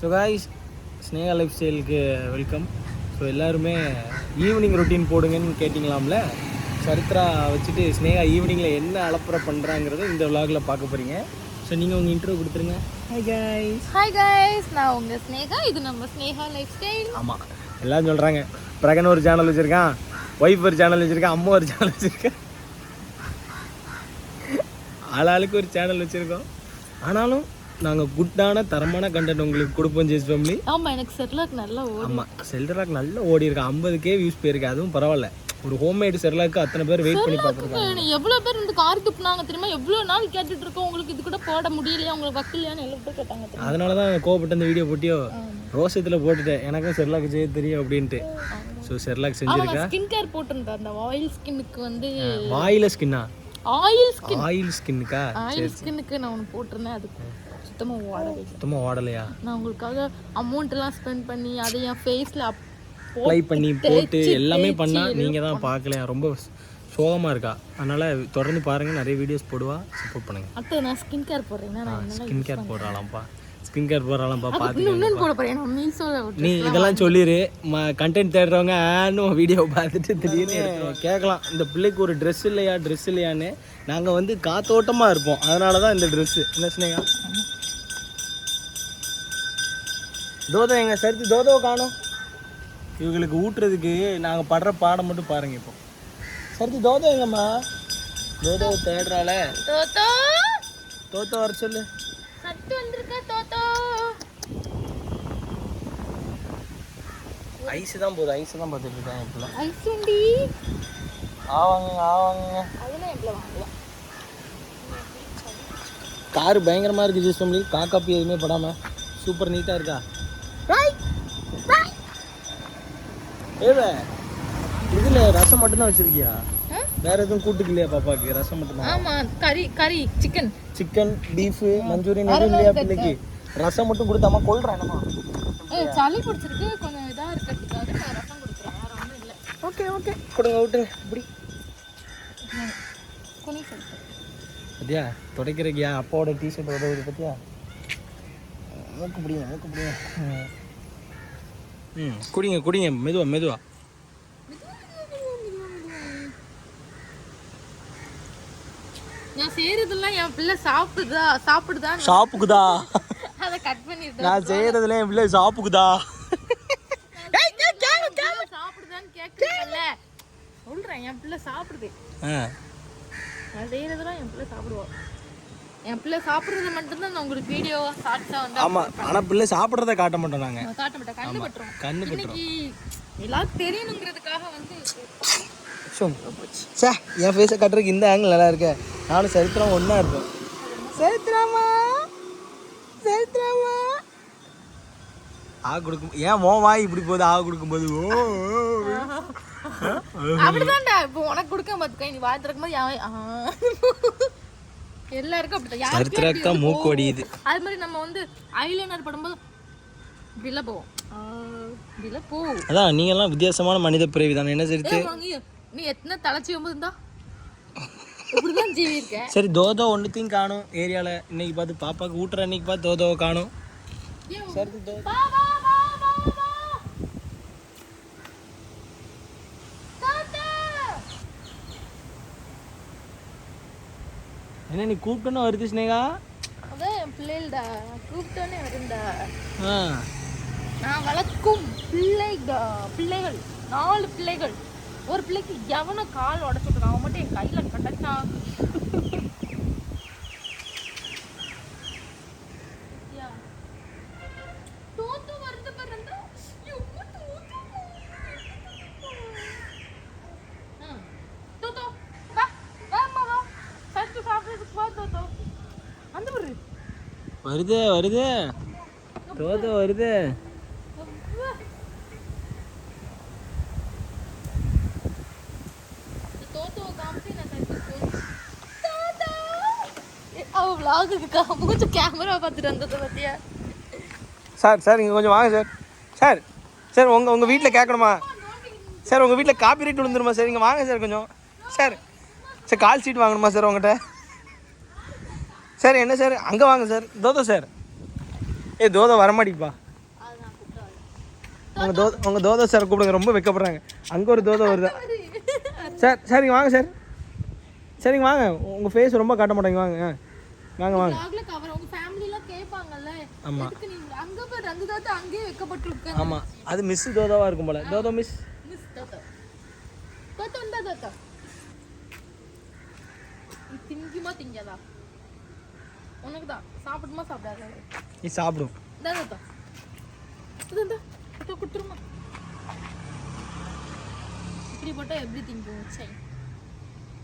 So guys Sneha life ஸ்டைலுக்கு welcome so எல்லாருமே evening routine போடுங்கன்னு கேட்டிங்களாம்ல? சரித்ரா வச்சுட்டு ஸ்னேகா ஈவினிங்கில் என்ன அலப்பறை பண்ணுறாங்கிறத இந்த விலாகில் பார்க்க போகிறீங்க ஸோ நீங்கள் உங்கள் இன்டர்வியூ கொடுத்துருங்க. ஹாய் காய்ஸ் ஹாய் கைஸ் நான் உங்க ஸ்னேகா இது நம்ம ஸ்னேகா லைஃப் ஸ்டைல் ஆமாம் எல்லாரும் சொல்கிறாங்க பிரகன் ஒரு சேனல் வச்சுருக்கான் ஒய்ஃப் ஒரு சேனல் வச்சுருக்கான் அம்மா ஒரு சேனல் வச்சுருக்கேன். ஆளாளுக்கு ஒரு சேனல் வச்சுருக்கோம். ஆனாலும் நாங்கள் குட்டான தரமான கண்டென்ட் உங்களுக்கு கொடுப்போம் ஜெஸ் ஃபேமிலி ஆமா எனக்கு செர்லாக் நல்லா ஓடும் ஆமாம் செல்டராக் நல்லா ஓடி இருக்கு. ஐம்பதுக்கே வியூஸ் போயிருக்கு. அதுவும் பரவாயில்ல. ஒரு ஹோம்மேடு செர்லாக்கு அத்தனை பேர் வெயிட் பண்ணி பார்த்துருக்காங்க. எவ்வளவு பேர் வந்து காரி துப்புனாங்க தெரியுமா? எவ்வளவு நாள் கேட்டுட்டு இருக்கோம். உங்களுக்கு இது கூட போட முடியலையா? உங்களுக்கு வக்கில்லையான்னு எவ்வளவு பேர் கேட்டாங்க அதனால தான் கோவப்பட்டு அந்த வீடியோ போட்டியோ ரோசத்தில் போட்டுட்டேன். எனக்கும் செர்லாக் செய்ய தெரியும் அப்படின்ட்டு. ஸோ செர்லாக் செஞ்சிருக்கா? ஸ்கின் கேர் போட்டிருந்தேன். அந்த ஆயில் ஸ்கின்னுக்கு வந்து வாயில ஸ்கின்னா ஆயில் ஸ்கின் ஆயில் ஸ்கின்னுக்கா ஆயில் ஸ்கின்னுக்கு நான் ஒன்று போட்டிருந்தேன். அது சுத்தமா ஓடவே இல்லை. சுத்தமாக ஓடலையா? நான் உங்களுக்காக அமௌண்ட் எல்லாம் ஸ்பெண்ட் பண்ணி அதை என் ஃபேஸ்ல அப்ளை பண்ணி போட்டு எல்லாமே பண்ணால் நீங்கள் தான் பார்க்கலையா? ரொம்ப சோகமாக இருக்கா? அதனால் தொடர்ந்து பாருங்கள் நிறைய வீடியோஸ் போடுவா சப்போர்ட் பண்ணுங்க. அடுத்து நான் ஸ்கின் கேர் போடுறேன்னா ஸ்கின் கேர் போடுறாளாம்ப்பா. ஸ்கின் கேர் பார்த்து மீசோல நீ இதெல்லாம் சொல்லிடு கண்டென்ட் தேடுறவங்க ஆன்னு வீடியோ பார்த்துட்டு திடீர்னு கேட்கலாம். இந்த பிள்ளைக்கு ஒரு ட்ரெஸ் இல்லையா ட்ரெஸ் இல்லையான்னு நாங்கள் வந்து காத்தோட்டமாக இருப்போம். அதனால தான் இந்த ட்ரெஸ்ஸு என்ன ஸ்னேகா தோதோ எங்க சரித்து தோதோ காணும். இவங்களுக்கு ஊட்டுறதுக்கு நாங்கள் படுற பாடம் மட்டும் பாருங்க இப்போ. சரித்து தோதோ எங்கம்மா? தோதோ தேடுறால தோத்தோ தோத்தோ வர சொல்லு. ஐஸ் தான் போகுது ஐஸ் தான் பார்த்துட்டு இருக்கேன் இப்போ ஐசுண்டி ஆவாங்க ஆவாங்க. அதெல்லாம் எவ்வளோ கார் பயங்கரமாக இருக்குது ஜூஸ் ஃபேமிலி காக்காப்பி எதுவுமே படாமல் சூப்பர் நீட்டாக இருக்கா? ஏவே இதில் ரசம் மட்டும்தான் வச்சிருக்கியா? வேற எதுவும் கூட்டுக்கு இல்லையா பாப்பாக்கு? ரசம் மட்டும்தான். ஆமா கறி கறி சிக்கன் சிக்கன் பீஃபு மஞ்சூரியன் எதுவும் இல்லையா பிள்ளைக்கு? ரசம் மட்டும் கொடுத்தாமா கொள்றேன் சளி பிடிச்சிருக்கு கொஞ்சம் இதா இருக்கிறதுக்காக நான் ரசம் கொடுக்குறேன் வேற ஒன்றும் இல்லை ஓகே ஓகே. கொடுங்க விட்டுங்க இப்படி. குனி சொல்லிட்டு பத்தியா? துடைக்கிறக்கியா அப்பாவோட டிஷர்ட் உதவுது பத்தியா? மூக்கு பிடிங்க மூக்கு பிடிங்க. ம். குடிங்க குடிங்க. மெதுவா மெதுவா. நான் செய்யறதெல்லாம் என் பிள்ளை சாப்பிடுதா? சாப்பிடுதா? ஷாப்புக்குதா அதை கட் பண்ணிடுதா? நான் செய்யறதுல என் பிள்ளை ஷாப்புக்குதா சொல்றேன் என் பிள்ளை சாப்பிடுது. ஆ. நான் செய்யறதெல்லாம் என் பிள்ளை சாப்பிடுவா. என் பிள்ளை சாப்பிடுறது மட்டும்தான் நான் உங்களுக்கு வீடியோவா ஷார்ட்ஸா வந்து ஆமாம் ஆனால் பிள்ளை சாப்பிட்றத காட்ட மாட்டோம் நாங்கள் காட்ட மாட்டேன் கண்ணு பட்டுரும். கண்ணு பட்டுரும். எல்லாருக்கும் தெரியணுங்கிறதுக்காக வந்து சே என் ஃபேஸை காட்டுறதுக்கு இந்த ஆங்கிள் நல்லா இருக்க. நானும் சரித்திரம் ஒன்றா இருப்பேன். சரித்திரமா? சரித்திரமா? ஆ கொடுக்கும். ஏன் மோ வாய் இப்படி போகுது? ஆ கொடுக்கும்போது ஓ. அப்படிதான்டா. இப்போ உனக்கு கொடுக்க பார்த்துக்க நீ வாய் திறக்கும் போது. எல்லாருக்கும் அப்படிதான் மூக்கு வடியுது. அது மாதிரி நம்ம வந்து ஐலைனர் படும்போது இப்படிலாம் போவோம். இப்படிலாம் போ அதான் நீங்கெல்லாம் வித்தியாசமான மனித பிறவி தானே. என்ன சரித்து? நீ எத்தனை தலைச்சி இருக்க சரி தோதோ ஒன்றுத்தையும் காணும். ஏரியாவில் இன்னைக்கு பார்த்து பாப்பாக்கு ஊட்டுற அன்னைக்கு பார்த்து தோதோவை காணும். சரி தோ என்ன நீ கூப்பிட்டோன்னு வருது ஸ்னேகா அதான் என் பிள்ளைகள்டா. கூப்பிட்டோன்னே வருண்டா நான் வளர்க்கும் பிள்ளைக பிள்ளைகள். நாலு பிள்ளைகள். ஒரு பிள்ளைக்கு எவனோ கால் உடச்சுட்டு அவன் மட்டும் என் கையில கட்டச்சான் தோத்து வருது பாருங்க எவ்வளோ தோத்து ஆ, தோத்தோ வா வாம்மா வா ஃபர்ஸ்ட் சாப்பிட்றதுக்கு வா தோத்தோ அந்த பாரு வருது வருது. தோதோ வருது. மூச்சு கேமரா பார்த்துட்டு வந்தது பத்தியா? சார் சார் இங்கே கொஞ்சம் வாங்க சார். சார் சார் உங்கள் உங்கள் வீட்டில் கேட்கணுமா சார் உங்கள் வீட்டில் காப்பி ரைட் விழுந்துருமா சார்? இங்கே வாங்க சார் கொஞ்சம். சார் சார் கால் சீட் வாங்கணுமா சார் உங்கள்கிட்ட சார் என்ன சார்? அங்கே வாங்க சார். தோதோ சார். ஏ தோதோ வரமாட்டிப்பா உங்க தோ உங்க தோதோ சார் கூப்பிடுங்க. ரொம்ப வெக்கப்படுறாங்க. அங்க ஒரு தோதோ வருதா. சார் சரிங்க வாங்க சார். சரிங்க வாங்க. உங்க ஃபேஸ் ரொம்ப காட்ட மாட்டேங்க வாங்க. வாங்க வாங்க. vlogல cover. உங்க family எல்லாம் கேட்பாங்கல்ல ஆமா. எதுக்கு நீங்க? அங்க போய் ரெண்டு தாத்தா அங்கேயே வைக்கப்பட்டிருக்கு ஆமா. அது மிஸ் தோதோவா இருக்கும் போல. தோதோ மிஸ் திங்குமா திங்காதா? உனக்கு தான் சாப்பிடுமா சாப்பிடாத. நீ சாப்பிடும் குடுத்துருமா. இப்படி போட்டா எப்படி திங்கும் சரி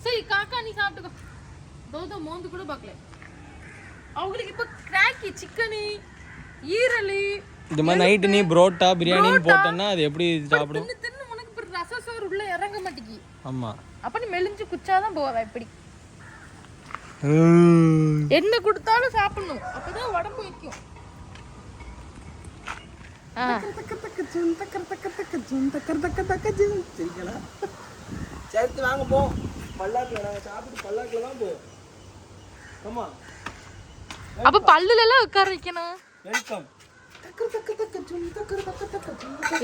சரி காக்கா நீ சாப்பிட்டுக்கோ. தோதோ மோந்து கூட பார்க்கல. அவங்களுக்கு இப்ப கிராக்கி சிக்கனு ஈரலு இந்த மாதிரி நைட்டு நீ புரோட்டா பிரியாணின்னு போட்டேன்னா அது எப்படி சாப்பிடும்? தின்னு உனக்கு ரச சோறு உள்ள இறங்க மாட்டேங்கி ஆமா. அப்ப நீ மெலிஞ்சு குச்சாதான் போவ இப்படி. என்ன கொடுத்தாலும் சாப்பிடணும். அப்பதான் உடம்பு வைக்கும். சேர்த்து வாங்க போ. பல்லாக்கில் நாங்கள் சாப்பிட்டு பல்லாக்கில் தான் போவோம் ஆமா அப்ப பல்லுல எல்லாம் உட்கார வைக்கணும். வெல்கம்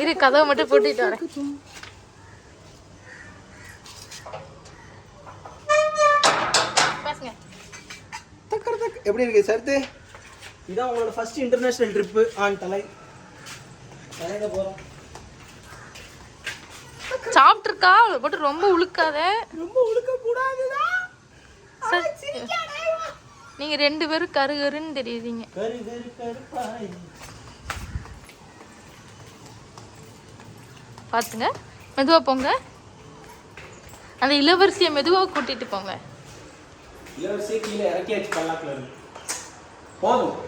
இரு கதவை மட்டும் பூட்டிட்டு வரேன். தக்கர் தக் எப்படி இருக்கு சர்த்து இதான் உங்களோட ஃபர்ஸ்ட் இன்டர்நேஷனல் ட்ரிப்பு ஆன் தலை. தலையில போகிறோம் சாப்பிட்டுருக்கா? அவளை போட்டு ரொம்ப உழுக்காத. ரொம்ப உழுக்க கூடாதுதான். நீங்க ரெண்டு பேரும் கரு கருன்னு தெரியுறீங்க. பாத்துங்க மெதுவா போங்க. அந்த இளவரசியை மெதுவா கூட்டிட்டு போங்க. இலவசி கீழே இறக்கியாச்சு பல்லாக்கில் இருந்து. போதும்.